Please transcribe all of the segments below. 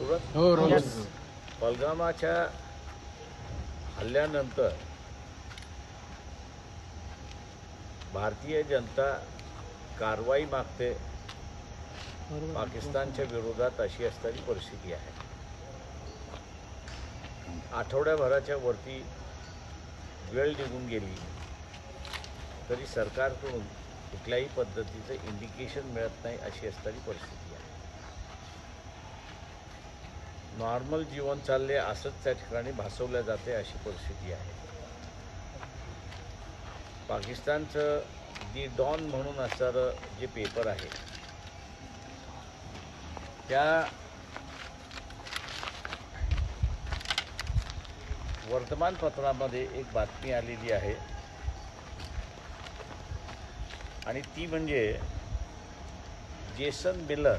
हो पलगामाच्या हल्ल्यानंतर भारतीय जनता कारवाई मागते. पाकिस्तानच्या विरोधात अशी असणारी परिस्थिती आहे. आठवड्याभराच्या वरती वेळ निघून गेली तरी सरकारकडून कुठल्याही पद्धतीचं इंडिकेशन मिळत नाही अशी असणारी परिस्थिती आहे नॉर्मल जीवन चालले असंच त्या ठिकाणी भासवल्या जाते अशी परिस्थिती आहे. पाकिस्तानचं दी डॉन म्हणून असणारं जे पेपर आहे त्या वर्तमानपत्रामध्ये एक बातमी आलेली आहे. आणि ती म्हणजे जेसन बिलर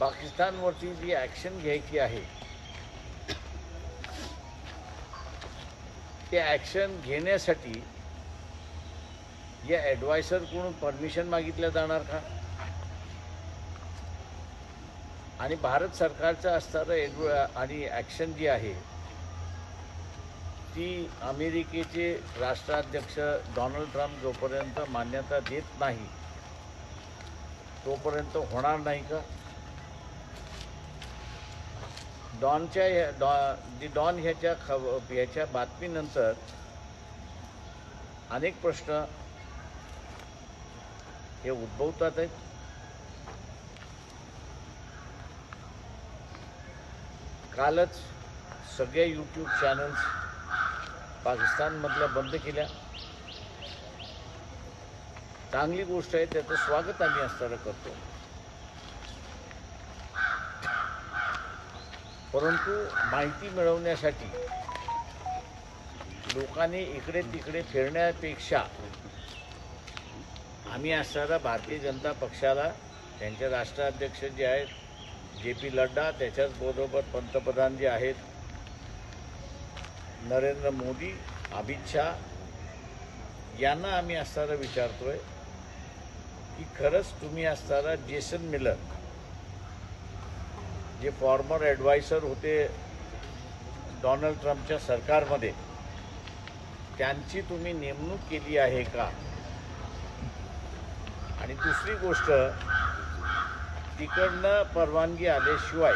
पाकिस्तानवरती जी ॲक्शन घ्यायची आहे ते ॲक्शन घेण्यासाठी या ॲडवायसरकडून परमिशन मागितल्या जाणार का? आणि भारत सरकारचं असणारं ॲडव आणि ॲक्शन जी आहे ती अमेरिकेचे राष्ट्राध्यक्ष डोनाल्ड ट्रम्प जोपर्यंत मान्यता देत नाही तोपर्यंत होणार नाही का? डॉनच्या ह्या- डॉ दी डॉन ह्याच्या खब ह्याच्या बातमीनंतर अनेक प्रश्न हे उद्भवतात आहेत. कालच सगळ्या यूट्यूब चॅनल्स पाकिस्तानमधल्या बंद केल्या. चांगली गोष्ट आहे त्याचं स्वागत आम्ही असताना करतो. परंतु माहिती मिळवण्यासाठी लोकांनी इकडे तिकडे फिरण्यापेक्षा आम्ही असणारा भारतीय जनता पक्षाला त्यांचे राष्ट्राध्यक्ष जे आहेत जे पी लड्डा त्याच्याचबरोबर पंतप्रधान जे आहेत नरेंद्र मोदी अमित शहा यांना आम्ही असणारा विचारतोय की खरंच तुम्ही असणारा जेसन मिलर जे फॉर्मर ॲडवायसर होते डोनाल्ड ट्रम्पच्या सरकारमध्ये त्यांची तुम्ही नेमणूक केली आहे का? आणि दुसरी गोष्ट तिकडनं परवानगी आल्याशिवाय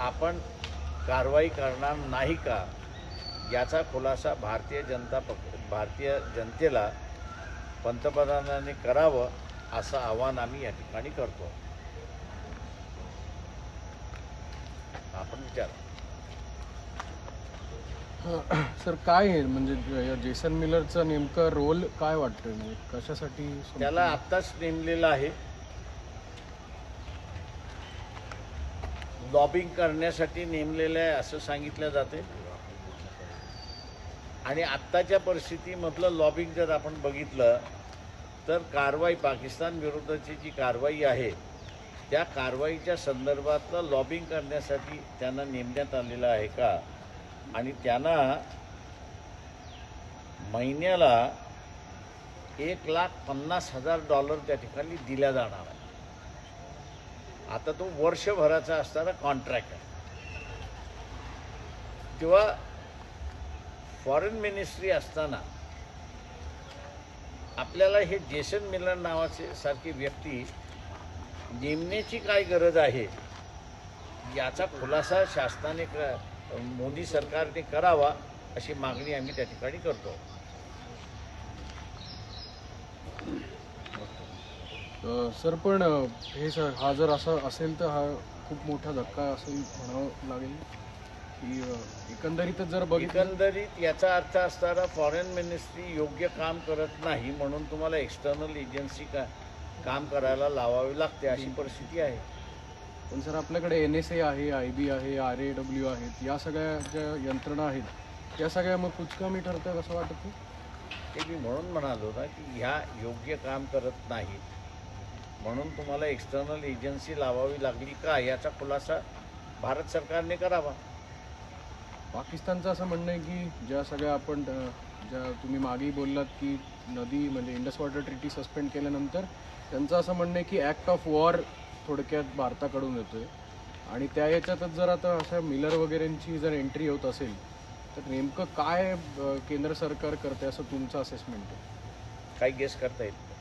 आपण कारवाई करणार नाही का? याचा खुलासा भारतीय जनता पक्ष भारतीय जनतेला पंतप्रधानांनी करावं असं आव्हान आम्ही या ठिकाणी करतो. आपण विचारा. सर काय आहे? म्हणजे जेसन मिलरचा नेमका रोल काय वाटतंय? म्हणजे कशासाठी त्याला आत्ताच नेमलेलं आहे. लॉबिंग करण्यासाठी नेमलेलं आहे असं सांगितलं जाते. आणि आत्ताच्या परिस्थितीमधलं लॉबिंग जर आपण बघितलं तर कारवाई पाकिस्तान विरोधाची जी कारवाई आहे त्या कारवाईच्या संदर्भातलं लॉबिंग करण्यासाठी त्यांना नेमण्यात आलेलं आहे का? आणि त्यांना महिन्याला एक लाख पन्नास हजार डॉलर त्या ठिकाणी दिल्या जाणार आहे. आता तो वर्षभराचा असणारा कॉन्ट्रॅक्ट आहे. किंवा फॉरेन मिनिस्ट्री असताना आपल्याला हे जेसन मिलर नावाचे सारखी व्यक्ती नेमण्याची काय गरज आहे? याचा खुलासा शासनाने मोदी सरकारने करावा अशी मागणी आम्ही त्या ठिकाणी करतो. सर पण हे सर हा जर असा असेल तर हा खूप मोठा धक्का असेल म्हणावं लागेल की एकंदरीतच जर बघितलं एकंदरीत याचा अर्थ असताना फॉरेन मिनिस्ट्री योग्य काम करत नाही म्हणून तुम्हाला एक्सटर्नल एजन्सी का काम करायला लावावी लागते अशी परिस्थिती आहे. पण सर आपल्याकडे एन एस ए आहे आय बी आहे आर ए डब्ल्यू आहेत या सगळ्या ज्या यंत्रणा आहेत त्या सगळ्या मग कुचकामी ठरतात असं वाटत ते मी म्हणून म्हणालो ना की ह्या योग्य काम करत नाहीत. म्हणून तुम्हाला एक्सटर्नल एजन्सी लावावी लागली का? याचा खुलासा भारत सरकारने करावा. पाकिस्तानचं असं म्हणणं आहे की ज्या सगळ्या आपण ज्या तुम्ही मागेही बोललात की नदी म्हणजे इंडस वॉटर ट्रिटी सस्पेंड केल्यानंतर त्यांचं असं म्हणणं आहे की ॲक्ट ऑफ वॉर थोडक्यात भारताकडून येतोय. आणि त्या याच्यातच जर आता अशा मिलर वगैरेंची जर एंट्री होत असेल तर नेमकं काय केंद्र सरकार करते असं तुमचं असेसमेंट आहे? काही गेस करता येत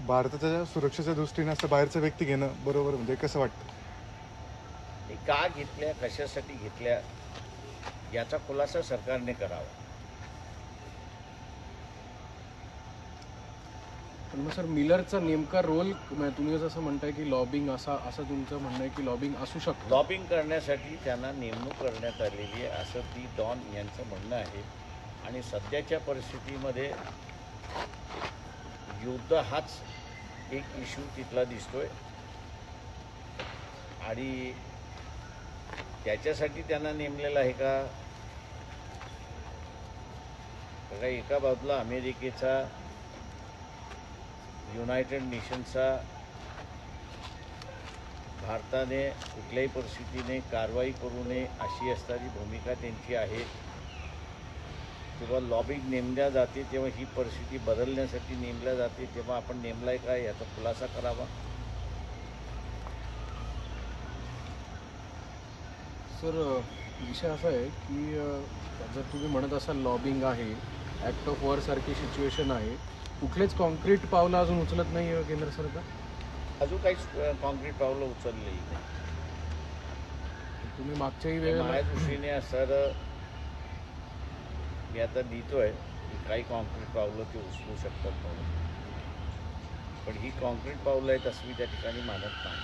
भारताच्या सुरक्षेच्या दृष्टीने असं बाहेरचा व्यक्ती घेणं बरोबर म्हणजे कसं वाटतं? हे का घेतल्या कशासाठी घेतल्या याचा खुलासा सरकारने करावा. पण मग सर मिलरचा नेमका रोल तुम्ही जसं म्हणताय की लॉबिंग असा असं तुमचं म्हणणं आहे की लॉबिंग असू शकतं. लॉबिंग करण्यासाठी त्यांना नेमणूक करण्यात आलेली आहे असं ती डॉन यांचं म्हणणं आहे. आणि सध्याच्या परिस्थितीमध्ये युद्ध हाच एक इश्यू तिथला दिसतोय. आणि त्याच्यासाठी त्यांना नेमलेलं आहे का? एका बाजूला अमेरिकेचा युनायटेड नेशनचा भारताने कुठल्याही परिस्थितीने कारवाई करू नये अशी असणारी भूमिका त्यांची आहे. किंवा लॉबिंग नेमल्या जाते तेव्हा ही परिस्थिती बदलण्यासाठी नेमल्या जाते तेव्हा आपण नेमलाय काय याचा खुलासा करावा? सर विषय असा आहे की जर तुम्ही म्हणत असाल लॉबिंग आहे ॲक्ट ऑफ वॉर सारखी सिच्युएशन आहे कुठलेच कॉन्क्रीट पावलं अजून उचलत नाही आहे केंद्र सरकार. अजून काहीच कॉन्क्रीट पावलं उचललेली नाही. तुम्ही मागच्याही वेळेला माझ्या दृष्टीने असं मी आता लिहितोय की काही कॉन्क्रीट पावलं ते उचलू शकतात म्हणून. पण ही कॉन्क्रीट पावलं आहेत असं मी त्या ठिकाणी मानत नाही.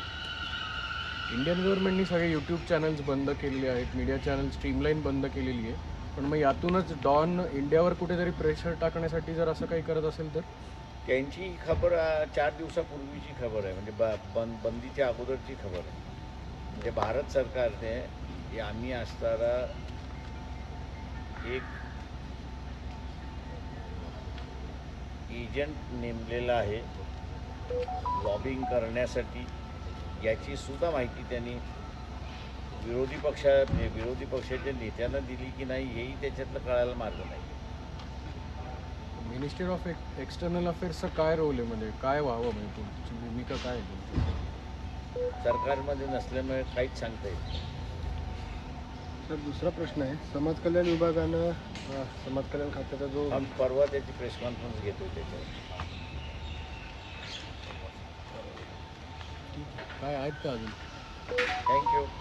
इंडियन गव्हर्नमेंटनी सगळे यूट्यूब चॅनल्स बंद केलेले आहेत मीडिया चॅनल स्ट्रीमलाईन बंद केलेली आहे पण मग यातूनच डॉन इंडियावर कुठेतरी प्रेशर टाकण्यासाठी जर असं काही करत असेल तर? त्यांची खबर चार दिवसापूर्वीची खबर आहे. म्हणजे ब बंद बंदीच्या अगोदरची खबर आहे. म्हणजे भारत सरकारने आम्ही असणारा एक एजंट नेमलेला आहे. लॉबिंग करण्यासाठी. याची सुद्धा माहिती त्यांनी विरोधी पक्षा विरोधी पक्षाच्या नेत्यांना दिली की नाही हेही त्याच्यातलं कळायला मार्ग नाही. मिनिस्ट्री ऑफ एक्सटर्नल अफेअर्सचा काय रोल आहे? म्हणजे काय व्हावं? म्हणजे तुमची भूमिका काय आहे तुमची? सरकारमध्ये नसल्यामुळे काहीच सांगता येत नाही. सर दुसरा प्रश्न आहे. समाज कल्याण विभागानं समाज कल्याण खात्याचा जो आम्ही परवा त्याची प्रेस कॉन्फरन्स घेतो त्याच्यावर. काय आहेत का अजून? थँक्यू